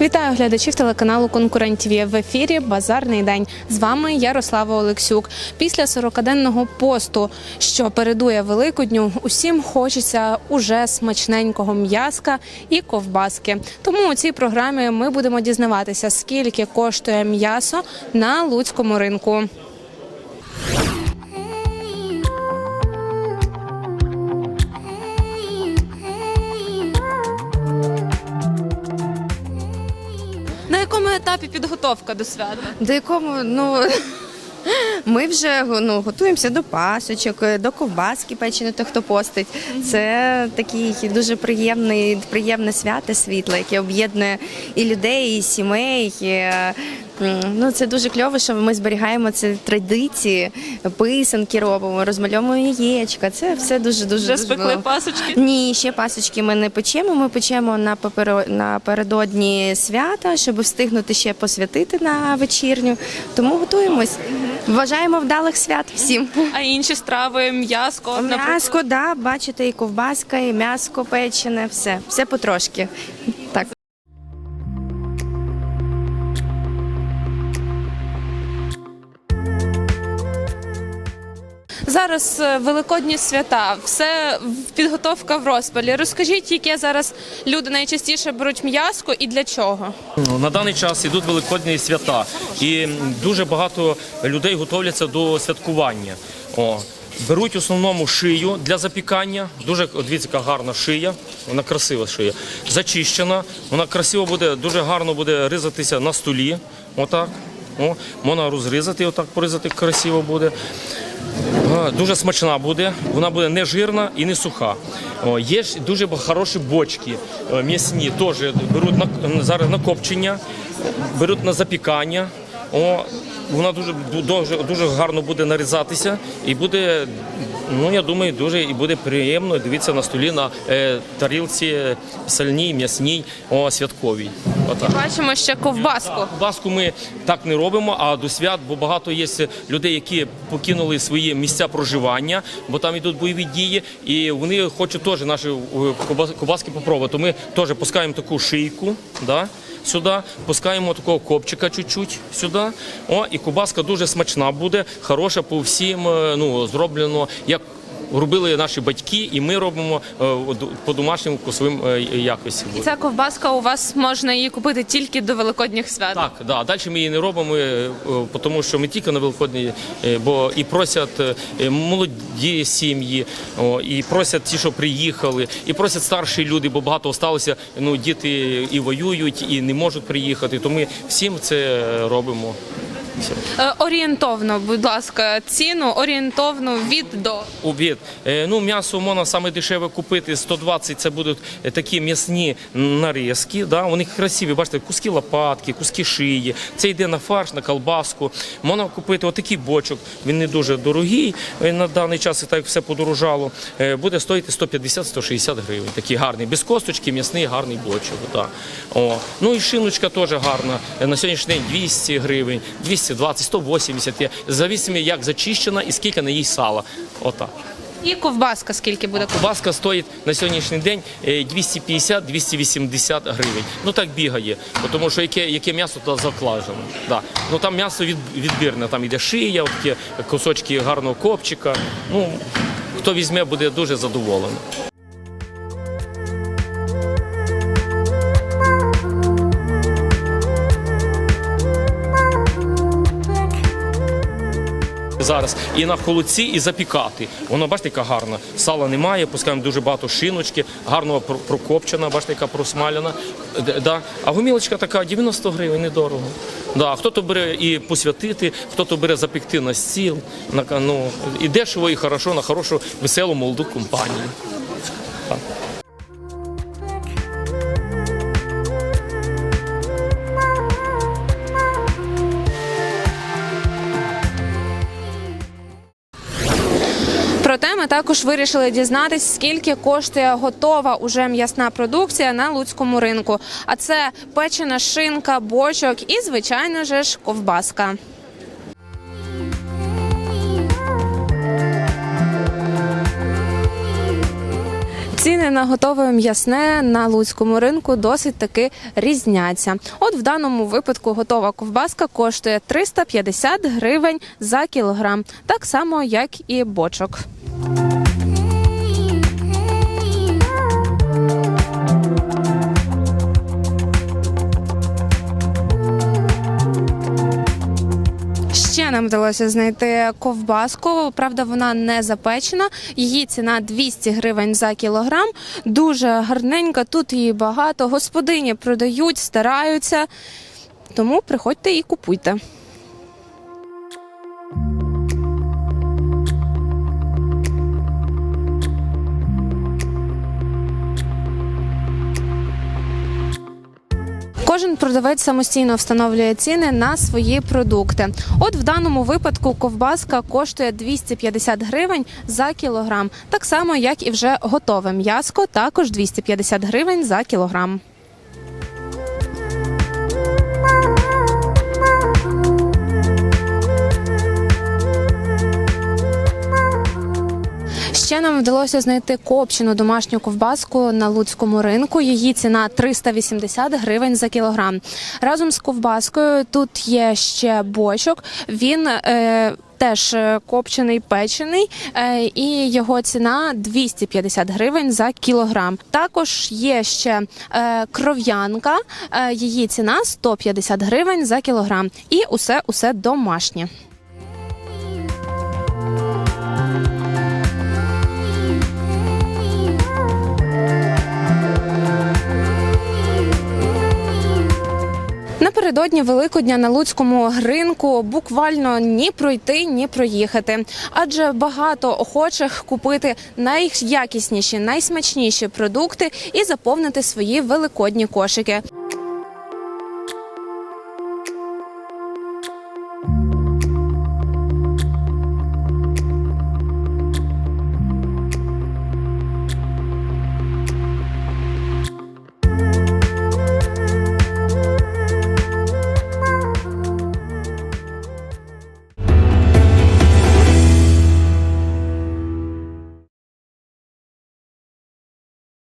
Вітаю глядачів телеканалу Конкурент ТВ. В ефірі Базарний день. З вами Ярослава Олексюк. Після 40-денного посту, що передує Великодню, усім хочеться уже смачненького м'яска і ковбаски. Тому у цій програмі ми будемо дізнаватися, скільки коштує м'ясо на луцькому ринку. Етапі підготовка до свята? До якому ну ми вже ну, готуємося до пасочок, до ковбаски печені, то хто постить. Це такий дуже приємний, приємне свято світло, яке об'єднує і людей, і сімей. І, е, ну, це дуже кльово, що ми зберігаємо ці традиції, писанки робимо, розмальовуємо яєчка. Це все дуже дуже Вже дуже спекли мило. пасочки? Ні, ще пасочки ми не печемо. Ми печемо на поперо... напередодні свята, щоб встигнути ще посвятити на вечірню. Тому готуємось. Вважаємо вдалих свят всім. А інші страви, м'яско? М'яско, да, бачите, і ковбаска, і м'яско печене, все, все потрошки. Зараз е, великодні свята, все підготовка в розпалі. Розкажіть, яке зараз люди найчастіше беруть м'яско і для чого? Ну, На даний час ідуть великодні свята, і дуже багато людей готовляться до святкування. О, беруть основному шию для запікання. Дуже дивіться, яка гарна шия, вона красива шия. Зачищена, вона красиво буде, дуже гарно буде ризатися на столі. Отак. О, можна розрізати, отак порізати красиво буде. А, Дуже смачна буде, вона буде не жирна і не суха. Є дуже хороші бочки е, м'ясні, теж беруть на зараз на копчення, беруть на запікання. О, вона дуже дуже, дуже гарно буде нарізатися і буде, ну я думаю, дуже і буде приємно дивитися на столі на е, тарілці сальній, м'ясній, о, святковій. Отак. Бачимо ще ковбаску. Баску ми так не робимо, а до свят, бо багато є людей, які покинули свої місця проживання, бо там йдуть бойові дії, і вони хочуть теж наші е, ковбас- ковбаски попробувати. То ми теж пускаємо таку шийку, да, сюди, пускаємо такого копчика чуть-чуть сюди. О, і ковбаска дуже смачна буде, хороша по всім, е, ну, зроблено як. Робили наші батьки, і ми робимо е, по домашнім вкусовим е, якості. І ця ковбаска у вас можна її купити тільки до великодніх свят. Так, да. Далі ми її не робимо, е, тому що ми тільки на Великодні, бо і просять молоді сім'ї, і просять ті, що приїхали, і просять старші люди, бо багато залишилося, ну, діти і воюють, і не можуть приїхати. То ми всім це робимо. Е, Орієнтовно, будь ласка, ціну орієнтовно від до. Обід. Е, Ну, м'ясо можна саме дешеве купити 120, це будуть е, такі м'ясні нарізки. Да? Вони красиві, бачите, куски лопатки, куски шиї. Це йде на фарш, на колбаску. Можна купити отакий бочок, він не дуже дорогий на даний час, і так все подорожало. Буде стоїти 150-160 гривень. Такий гарний, без косточки, м'ясний гарний бочок. Да. О. Ну і шиночка теж гарна. На сьогоднішній день 200 гривень, 220, 180. є. Зависимо, як зачищена і скільки на їй сала. Отак. І ковбаска скільки буде? Ковбаска стоїть на сьогоднішній день е, 250-280 гривень. Ну так бігає, тому що яке, яке м'ясо туди закладено. Да. Ну там м'ясо від, відбірне, там іде шия, такі кусочки гарного копчика. Ну, хто візьме, буде дуже задоволений. Зараз і на холодці, і запікати. Воно бачите, яка гарна. Сала немає, пускаємо дуже багато шиночки, гарно прокопчена, бачите, яка просмаляна. А гумілочка така 90 гривень, недорого. Да. Хто-то бере і посвятити, хто-то бере запекти на стіл. На, ну, і дешево, і хорошо, на хорошу, веселу молоду компанію. Так. Також вирішили дізнатись, скільки коштує готова уже м'ясна продукція на луцькому ринку. А це печена шинка, бочок і, звичайно ж, ковбаска. Ціни на готове м'ясне на луцькому ринку досить таки різняться. От в даному випадку готова ковбаска коштує 350 гривень за кілограм, так само як і бочок. Нам вдалося знайти ковбаску. Правда, вона не запечена. Її ціна 200 гривень за кілограм. Дуже гарненька. Тут її багато. Господині продають, стараються. Тому приходьте і купуйте. Кожен продавець самостійно встановлює ціни на свої продукти. От в даному випадку ковбаска коштує 250 гривень за кілограм, так само як і вже готове м'яско, також 250 гривень за кілограм. Ще нам вдалося знайти копчену домашню ковбаску на луцькому ринку. Її ціна 380 гривень за кілограм. Разом з ковбаскою тут є ще бочок. Він е, теж е, копчений печений, е, і його ціна 250 гривень за кілограм. Також є ще е, кров'янка. Е, її ціна 150 гривень за кілограм. І усе усе домашнє. Напередодні Великодня на Луцькому ринку буквально ні пройти, ні проїхати, адже багато охочих купити найякісніші, найсмачніші продукти і заповнити свої великодні кошики.